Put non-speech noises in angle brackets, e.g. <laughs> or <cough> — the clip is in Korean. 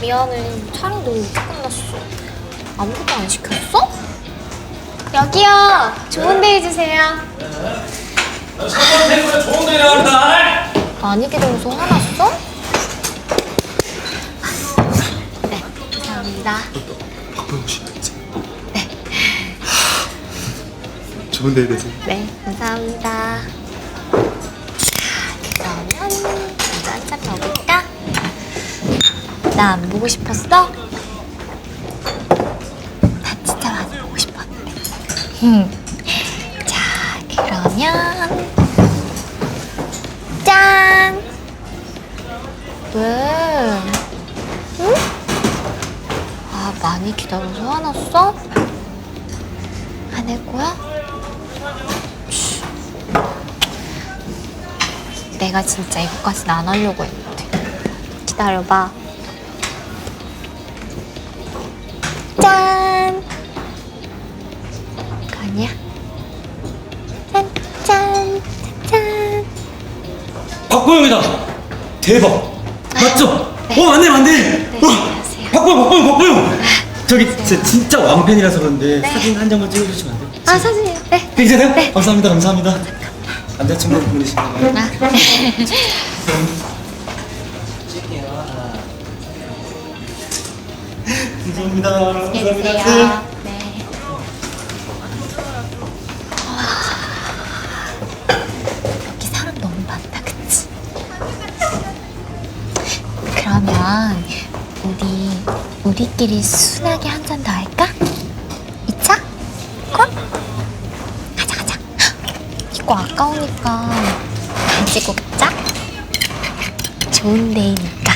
미안해. 촬영 너무 일찍 끝났어. 아무것도 안 시켰어? 여기요. 좋은 데이 주세요. 첫번 테이블에 좋은 데이 나온다. 많이 기다려서 화났어? 네, 감사합니다. 네. 좋은 데이 되세요. 네, 감사합니다. 자, 그러면 나 안 보고 싶었어? 나 진짜 많이 보고 싶었는데. 음. 자, 그러면 짠! 왜? 응? 아, 많이 기다려서 화났어? 화낼 거야? 내가 진짜 이거까지는 안 하려고 했는데. 기다려봐. 박보영이다. 대박. 맞죠? 네. 어 맞네 맞네. 네, 어, 안녕하세요. 박보영 박보영 박보영. 저기 제 진짜 왕팬이라서 그런데 네. 사진 한 장만 찍어주시면 안 돼요? 아, 사진이요? 네. 괜찮아요? 네. 감사합니다 감사합니다. 남자친구 분이신가요? 아, 네. <laughs> 감사합니다. 안녕히 감사합니다. 계세요. 네. 그러면 우리 우리끼리 순하게 한 잔 더 할까? 이차? 콜? 가자 가자. 이거 아까우니까 가지고 가자. 좋은 데이니까.